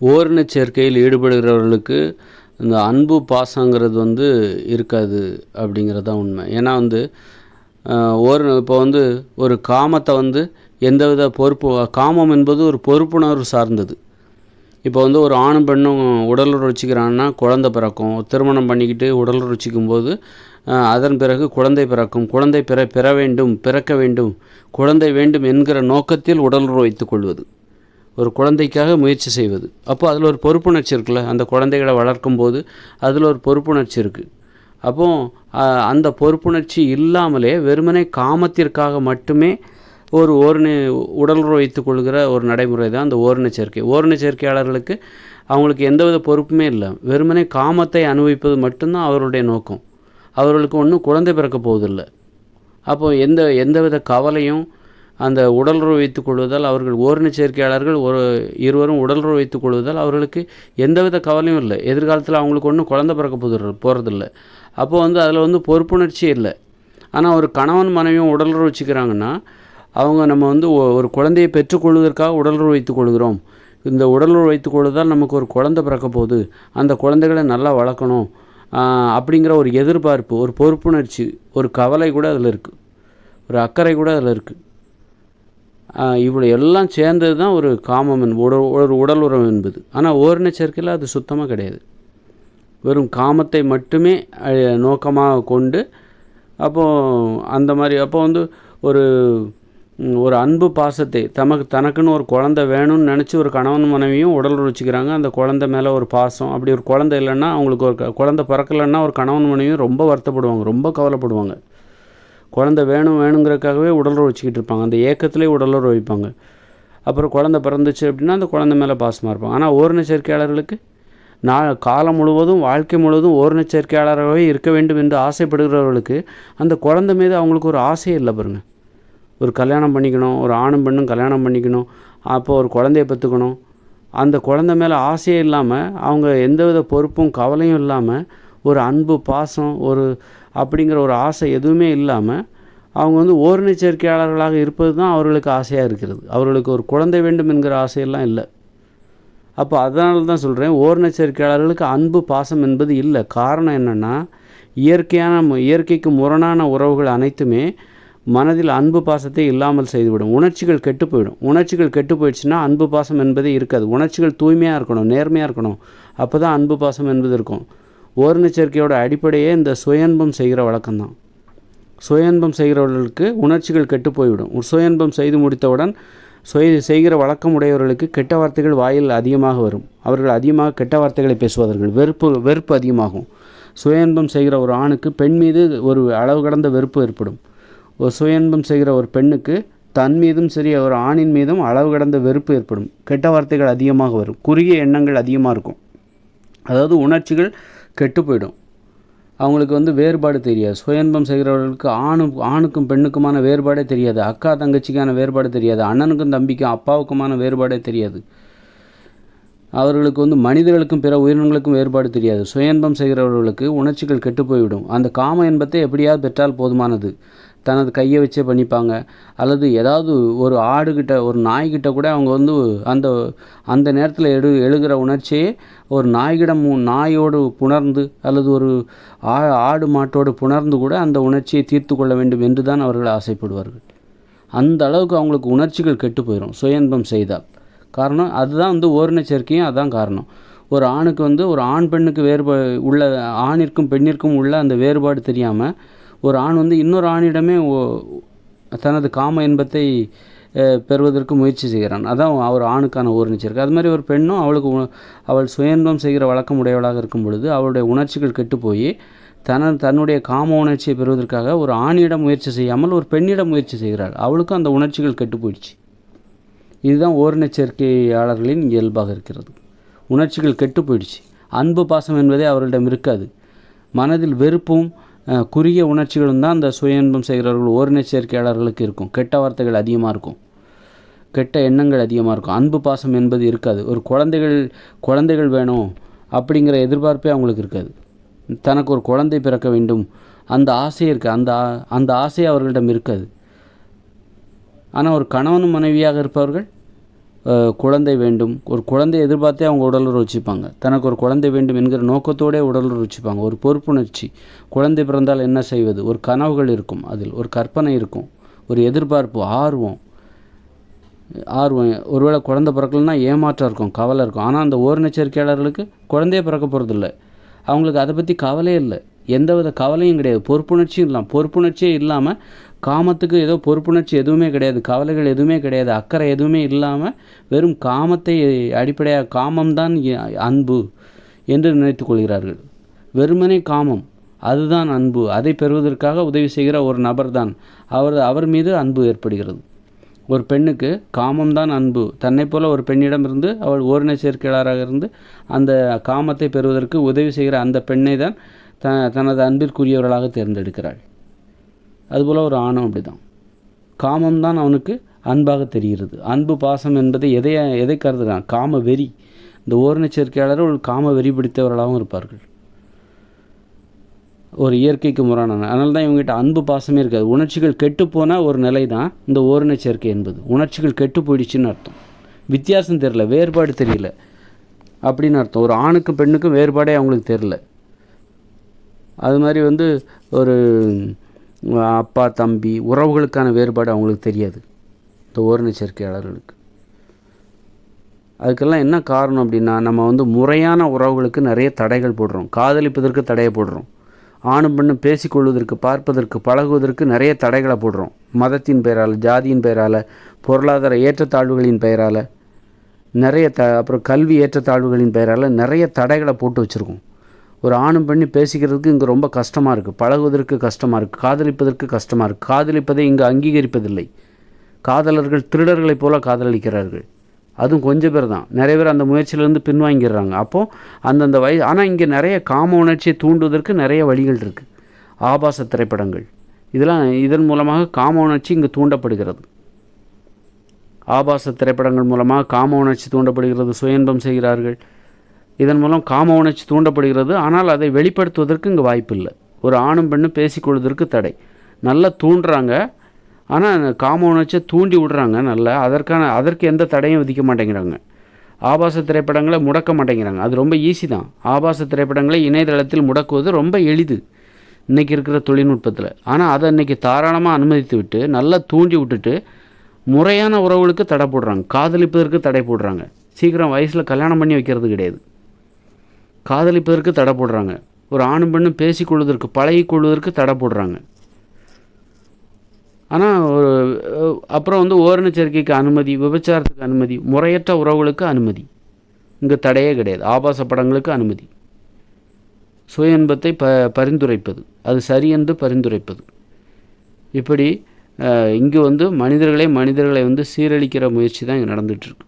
ஓரினச் சேர்க்கையில் ஈடுபடுகிறவர்களுக்கு இந்த அன்பு பாசங்கிறது வந்து இருக்காது அப்படிங்கிறது தான் உண்மை. ஏன்னா வந்து ஒரு இப்போ வந்து ஒரு காமத்தை வந்து எந்தவித பொறுப்பு காமம் என்பது ஒரு பொறுப்புணர்வு சார்ந்தது. இப்போ வந்து ஒரு ஆணும் பெண்ணும் உடலுறவு குழந்தை பிறக்கும். திருமணம் பண்ணிக்கிட்டு உடல் வச்சுக்கும் போது அதன் பிறகு குழந்தை பிறக்கும். குழந்தை பிற பெற வேண்டும் பிறக்க வேண்டும். குழந்தை வேண்டும் என்கிற நோக்கத்தில் உடலுறவு வைத்துக் கொள்வது. ஒரு குழந்தைக்காக முயற்சி செய்வது. அப்போ அதில் ஒரு பொறுப்புணர்ச்சி இருக்குல்ல? அந்த குழந்தைகளை வளர்க்கும் போது அதில் ஒரு பொறுப்புணர்ச்சி இருக்குது அப்போ அந்த பொறுப்புணர்ச்சி இல்லாமலே வெறுமனே காமத்திற்காக மட்டுமே ஒரு ஓரணி உடலுறவு வைத்து கொள்கிற ஒரு நடைமுறை தான் அந்த ஓரண சேர்க்கை. ஓரண சேர்க்கையாளர்களுக்கு அவங்களுக்கு எந்தவித பொறுப்புமே இல்லை. வெறுமனே காமத்தை அனுபவிப்பது மட்டும்தான் அவருடைய நோக்கம். அவர்களுக்கு ஒன்றும் குழந்தை பிறக்க போவதில்லை. அப்போது எந்த எந்தவித கவலையும் அந்த உடலுறவு வைத்துக் கொள்வதால் அவர்கள் ஓரின சேர்க்கையாளர்கள் ஒரு இருவரும் உடலுறவு வைத்துக் கொள்வதால் அவர்களுக்கு எந்தவித கவலையும் இல்லை. எதிர்காலத்தில் அவங்களுக்கு ஒன்றும் குழந்தை பிறக்க போது போகிறதில்ல அப்போது வந்து அதில் வந்து பொறுப்புணர்ச்சியே இல்லை. ஆனால் ஒரு கணவன் மனைவியும் உடலுறவு வச்சுக்கிறாங்கன்னா அவங்க நம்ம வந்து ஒரு குழந்தையை பெற்றுக்கொள்வதற்காக உடலுறவு வைத்துக் கொள்கிறோம். இந்த உடலுறவு வைத்துக் கொள்வதால் நமக்கு ஒரு குழந்தை பிறக்க போகுது. அந்த குழந்தைகளை நல்லா வளர்க்கணும். அப்படிங்கிற ஒரு எதிர்பார்ப்பு ஒரு பொறுப்புணர்ச்சி ஒரு கவலை கூட அதில் இருக்குது ஒரு அக்கறை கூட அதில் இருக்குது இவ்வளோ எல்லாம் சேர்ந்தது தான் ஒரு காமம் உடல் ஒரு உடல் உறவு என்பது. ஆனால் ஓரின சேர்க்கையில் அது சுத்தமாக கிடையாது. வெறும் காமத்தை மட்டுமே நோக்கமாக கொண்டு அப்போது அந்த மாதிரி அப்போ வந்து ஒரு ஒரு அன்பு பாசத்தை தமக்கு தனக்குன்னு ஒரு குழந்த வேணும்னு நினச்சி ஒரு கணவன் மனைவியும் உடல் வச்சுக்கிறாங்க அந்த குழந்த மேலே ஒரு பாசம் அப்படி ஒரு குழந்த இல்லைன்னா அவங்களுக்கு ஒரு குழந்த பிறக்கலைன்னா ஒரு கணவன் மனைவியும் ரொம்ப வருத்தப்படுவாங்க ரொம்ப கவலைப்படுவாங்க. குழந்த வேணும் வேணுங்கிறதுக்காகவே உடலுறவு வச்சுக்கிட்டு இருப்பாங்க. அந்த ஏக்கத்திலே உடலுறவு வைப்பாங்க. அப்புறம் குழந்த பிறந்துச்சு அப்படின்னா அந்த குழந்த மேலே பாசமாக இருப்பாங்க. ஆனால் ஓரின சேர்க்கையாளர்களுக்கு நான் காலம் முழுவதும் வாழ்க்கை முழுவதும் ஓரின சேர்க்கையாளராகவே இருக்க வேண்டும் என்று ஆசைப்படுகிறவர்களுக்கு அந்த குழந்த மீது அவங்களுக்கு ஒரு ஆசையே இல்லை பாருங்கள் ஒரு கல்யாணம் பண்ணிக்கணும் ஒரு ஆணும் பெண்ணும் கல்யாணம் பண்ணிக்கணும் அப்போ ஒரு குழந்தைய பெற்றுக்கணும். அந்த குழந்த மேலே ஆசையே இல்லாமல் அவங்க எந்தவித பொறுப்பும் கவலையும் இல்லாமல் ஒரு அன்பு பாசம் ஒரு அப்படிங்கிற ஒரு ஆசை எதுவுமே இல்லாமல் அவங்க வந்து ஓரணி சேர்க்கையாளர்களாக இருப்பது தான் அவர்களுக்கு ஆசையாக இருக்கிறது. அவர்களுக்கு ஒரு குழந்தை வேண்டும் என்கிற ஆசையெல்லாம் இல்லை. அப்போ அதனால தான் சொல்கிறேன் ஓரண சேர்க்கையாளர்களுக்கு அன்பு பாசம் என்பது இல்லை. காரணம் என்னென்னா இயற்கையான இயற்கைக்கு முரணான உறவுகள் அனைத்துமே மனதில் அன்பு பாசத்தை இல்லாமல் செய்துவிடும். உணர்ச்சிகள் கெட்டு போயிடும். உணர்ச்சிகள் கெட்டு போயிடுச்சுன்னா அன்பு பாசம் என்பதே இருக்காது. உணர்ச்சிகள் தூய்மையாக இருக்கணும் நேர்மையாக இருக்கணும். அப்போ தான் அன்பு பாசம் என்பது இருக்கும். ஓரணச்சேர்க்கையோட அடிப்படையே இந்த சுயன்பம் செய்கிற வழக்கம்தான். சுயன்பம் செய்கிறவர்களுக்கு உணர்ச்சிகள் கெட்டு போய்விடும். சுயன்பம் செய்து முடித்தவுடன் சுய செய்கிற வழக்கம் உடையவர்களுக்கு கெட்ட வார்த்தைகள் வாயில் அதிகமாக வரும். அவர்கள் அதிகமாக கெட்ட வார்த்தைகளை பேசுவார்கள். வெறுப்பு வெறுப்பு அதிகமாகும். சுயன்பம் செய்கிற ஒரு ஆணுக்கு பெண் மீது ஒரு அளவு கடந்த வெறுப்பு ஏற்படும். ஒரு சுயன்பம் செய்கிற ஒரு பெண்ணுக்கு தன் மீதும் சரி ஒரு ஆணின் மீதும் அளவு கடந்த வெறுப்பு ஏற்படும். கெட்ட வார்த்தைகள் அதிகமாக வரும். குறுகிய எண்ணங்கள் அதிகமாக இருக்கும். அதாவது உணர்ச்சிகள் கெட்டு போயிடும் அவங்களுக்கு வந்து வேறுபாடு தெரியாது. சுயன்பம் செய்கிறவர்களுக்கு ஆணு ஆணுக்கும் பெண்ணுக்குமான வேறுபாடே தெரியாது. அக்கா தங்கச்சிக்கான வேறுபாடு தெரியாது. அண்ணனுக்கும் தம்பிக்கும் அப்பாவுக்குமான வேறுபாடே தெரியாது. அவர்களுக்கு வந்து மனிதர்களுக்கும் பிற உயிரினங்களுக்கும் வேறுபாடு தெரியாது. சுயன்பம் செய்கிறவர்களுக்கு உணர்ச்சிகள் கெட்டு போய்விடும் அந்த காம இன்பத்தை எப்படியாவது பெற்றால் போதுமானது. தனது கையை வச்சே பண்ணிப்பாங்க. அல்லது ஏதாவது ஒரு ஆடுகிட்ட ஒரு நாய்கிட்ட கூட அவங்க வந்து அந்த அந்த நேரத்தில் எடு எழுகிற உணர்ச்சியே ஒரு நாய்கிடம் நாயோடு புணர்ந்து அல்லது ஒரு ஆ ஆடு மாட்டோடு புணர்ந்து கூட அந்த உணர்ச்சியை தீர்த்து கொள்ள வேண்டும் என்று தான் அவர்கள் ஆசைப்படுவார்கள். அந்த அளவுக்கு அவங்களுக்கு உணர்ச்சிகள் கெட்டு போயிடும் சுயன்பம் செய்தால். காரணம் அதுதான் வந்து ஓரின சேர்க்கையும் அதுதான் காரணம். ஒரு ஆணுக்கு வந்து ஒரு ஆண் பெண்ணுக்கு வேறுபாடு உள்ள ஆணிற்கும் பெண்ணிற்கும் உள்ள அந்த வேறுபாடு தெரியாமல் ஒரு ஆண் வந்து இன்னொரு ஆணிடமே தனது காம இன்பத்தை பெறுவதற்கு முயற்சி செய்கிறான். அதான் அவர் ஆணுக்கான ஒரு அது மாதிரி ஒரு பெண்ணும் அவளுக்கு அவள் சுயன்பம் செய்கிற வழக்கம் உடையவளாக இருக்கும் பொழுது அவளுடைய உணர்ச்சிகள் கெட்டு போய் தன தன்னுடைய காம உணர்ச்சியை பெறுவதற்காக ஒரு ஆணிடம் முயற்சி செய்யாமல் ஒரு பெண்ணிடம் முயற்சி செய்கிறாள். அவளுக்கும் அந்த உணர்ச்சிகள் கெட்டு போயிடுச்சு இதுதான் ஓரின சேர்க்கையாளர்களின் இயல்பாக இருக்கிறது. உணர்ச்சிகள் கெட்டு போயிடுச்சு அன்பு பாசம் என்பதே அவர்களிடம் இருக்காது. மனதில் வெறுப்பும் குறுகிய உணர்ச்சிகளும் தான் அந்த சுய இன்பம் செய்கிறவர்கள் ஓரின சேர்க்கையாளர்களுக்கு இருக்கும். கெட்ட வார்த்தைகள் அதிகமாக இருக்கும். கெட்ட எண்ணங்கள் அதிகமாக இருக்கும். அன்பு பாசம் என்பது இருக்காது. ஒரு குழந்தைகள் குழந்தைகள் வேணும் அப்படிங்கிற எதிர்பார்ப்பே அவங்களுக்கு இருக்காது. தனக்கு ஒரு குழந்தை பிறக்க வேண்டும். அந்த ஆசை இருக்குது அந்த அந்த ஆசை அவர்களிடம் இருக்காது. ஆனால் ஒரு கணவன் மனைவியாக இருப்பவர்கள் குழந்தை வேண்டும். ஒரு குழந்தை எதிர்பார்த்தே அவங்க உடலுறவு வச்சுப்பாங்க. தனக்கு ஒரு குழந்தை வேண்டும் என்கிற நோக்கத்தோடே உடலுறவு வச்சுப்பாங்க. ஒரு பொறுப்புணர்ச்சி. குழந்தை பிறந்தால் என்ன செய்வது? ஒரு கனவுகள் இருக்கும் அதில். ஒரு கற்பனை இருக்கும். ஒரு எதிர்பார்ப்பு ஆர்வம். ஆர்வம். ஒருவேளை குழந்தை பிறக்கலன்னா ஏமாற்றம் இருக்கும் கவலை இருக்கும். ஆனால் அந்த ஓரினச்சேர்க்கையாளர்களுக்கு குழந்தையே பிறக்க போகிறதில்ல அவங்களுக்கு அதை பற்றி கவலையே இல்லை. எந்தவித கவலையும் கிடையாது. பொறுப்புணர்ச்சியும் இல்லாமல் பொறுப்புணர்ச்சியே இல்லாமல் காமத்துக்கு ஏதோ பொறுப்புணர்ச்சி எதுவுமே கிடையாது கவலைகள் எதுவுமே கிடையாது அக்கறை எதுவுமே இல்லாமல் வெறும் காமத்தை அடிப்படையாக காமம்தான் அன்பு என்று நினைத்து கொள்கிறார்கள். வெறுமனே காமம் அதுதான் அன்பு. அதை பெறுவதற்காக உதவி செய்கிற ஒரு நபர் தான் அவர் அவர் மீது அன்பு ஏற்படுகிறது. ஒரு பெண்ணுக்கு காமம்தான் அன்பு. தன்னைப் போல ஒரு பெண்ணிடமிருந்து அவள் ஓரின சேர்க்கையாளராக இருந்து அந்த காமத்தை பெறுவதற்கு உதவி செய்கிற அந்த பெண்ணை தான் த தனது அன்பிற்குரியவர்களாக தேர்ந்தெடுக்கிறாள். அதுபோல் ஒரு ஆணும் அப்படிதான். காமம்தான் அவனுக்கு அன்பாக தெரிகிறது. அன்பு பாசம் என்பதை எதை எதை கருதுகிறான்? காம வெறி. இந்த ஓரின ஒரு காம வெறி பிடித்தவர்களாகவும் இருப்பார்கள். ஒரு இயற்கைக்கு முரணான. அதனால தான் இவங்ககிட்ட அன்பு பாசமே இருக்காது. உணர்ச்சிகள் கெட்டுப்போனால் ஒரு நிலை தான் இந்த ஓரின சேர்க்கை என்பது. உணர்ச்சிகள் கெட்டு போயிடுச்சுன்னு அர்த்தம். வித்தியாசம் தெரியல. வேறுபாடு தெரியல. அப்படின்னு அர்த்தம். ஒரு ஆணுக்கும் பெண்ணுக்கும் வேறுபாடே அவங்களுக்கு தெரில அது மாதிரி வந்து ஒரு அப்பா தம்பி உறவுகளுக்கான வேறுபாடு அவங்களுக்கு தெரியாது. இந்த ஓரின சேர்க்கையாளர்களுக்கு. அதுக்கெல்லாம் என்ன காரணம் அப்படின்னா நம்ம வந்து முறையான உறவுகளுக்கு நிறைய தடைகள் போடுறோம். காதலிப்பதற்கு தடையை போடுறோம். ஆணும் பெண்ணும் பேசிக்கொள்வதற்கு பார்ப்பதற்கு பழகுவதற்கு நிறைய தடைகளை போடுறோம். மதத்தின் பெயரால் ஜாதியின் பெயரால் பொருளாதார ஏற்றத்தாழ்வுகளின் பெயரால் நிறைய த அப்புறம் கல்வி ஏற்றத்தாழ்வுகளின் பெயரால் நிறைய தடைகளை போட்டு வச்சுருக்கோம். ஒரு ஆணும் பெண்ணு பேசிக்கிறதுக்கு இங்கே ரொம்ப கஷ்டமாக இருக்குது பழகுவதற்கு கஷ்டமாக இருக்குது காதலிப்பதற்கு கஷ்டமாக இருக்குது காதலிப்பதை இங்கே அங்கீகரிப்பதில்லை. காதலர்கள் திருடர்களைப் போல காதலிக்கிறார்கள் அதுவும் கொஞ்சம் பேர் தான். நிறைய பேர் அந்த முயற்சியிலேருந்து பின்வாங்கிடுறாங்க. அப்போது அந்தந்த வயசு ஆனால் இங்கே நிறைய காம உணர்ச்சியை தூண்டுவதற்கு நிறைய வழிகள் இருக்குது ஆபாச திரைப்படங்கள். இதெல்லாம் இதன் மூலமாக காம உணர்ச்சி இங்கே தூண்டப்படுகிறது. ஆபாச திரைப்படங்கள் மூலமாக காம உணர்ச்சி தூண்டப்படுகிறது. சுயன்பம் செய்கிறார்கள். இதன் மூலம் காம உணர்ச்சி தூண்டப்படுகிறது. ஆனால் அதை வெளிப்படுத்துவதற்கு இங்கே வாய்ப்பில்லை. ஒரு ஆணும் பெண்ணும் பேசிக்கொள்வதற்கு தடை. நல்லா தூண்டுறாங்க. ஆனால் காம உணர்ச்சியை தூண்டி விடுறாங்க நல்லா. அதற்கான அதற்கு எந்த தடையும் விதிக்க மாட்டேங்கிறாங்க. ஆபாச திரைப்படங்களை முடக்க மாட்டேங்கிறாங்க. அது ரொம்ப ஈஸி தான். ஆபாச திரைப்படங்களை இணையதளத்தில் முடக்குவது ரொம்ப எளிது. இன்றைக்கி இருக்கிற தொழில்நுட்பத்தில். ஆனால் அதை இன்றைக்கி தாராளமாக அனுமதித்து விட்டு நல்லா தூண்டி விட்டுட்டு முறையான உறவுகளுக்கு தடை போடுறாங்க. காதலிப்பதற்கு தடை போடுறாங்க. சீக்கிரம் வயசில் கல்யாணம் பண்ணி வைக்கிறது கிடையாது. காதலிப்பதற்கு தடை போடுறாங்க. ஒரு ஆணும் பெண்ணும் பேசிக்கொள்வதற்கு பழகிக்கொள்வதற்கு தடை போடுறாங்க. ஆனால் ஒரு அப்புறம் வந்து ஓரின சேர்க்கைக்கு அனுமதி விபச்சாரத்துக்கு அனுமதி முறையற்ற உறவுகளுக்கு அனுமதி. இங்கே தடையே கிடையாது. ஆபாச படங்களுக்கு அனுமதி. சுய இன்பத்தை ப பரிந்துரைப்பது. அது சரி என்று பரிந்துரைப்பது. இப்படி இங்கே வந்து மனிதர்களே மனிதர்களை வந்து சீரழிக்கிற முயற்சி தான் இங்கே நடந்துகிட்ருக்கு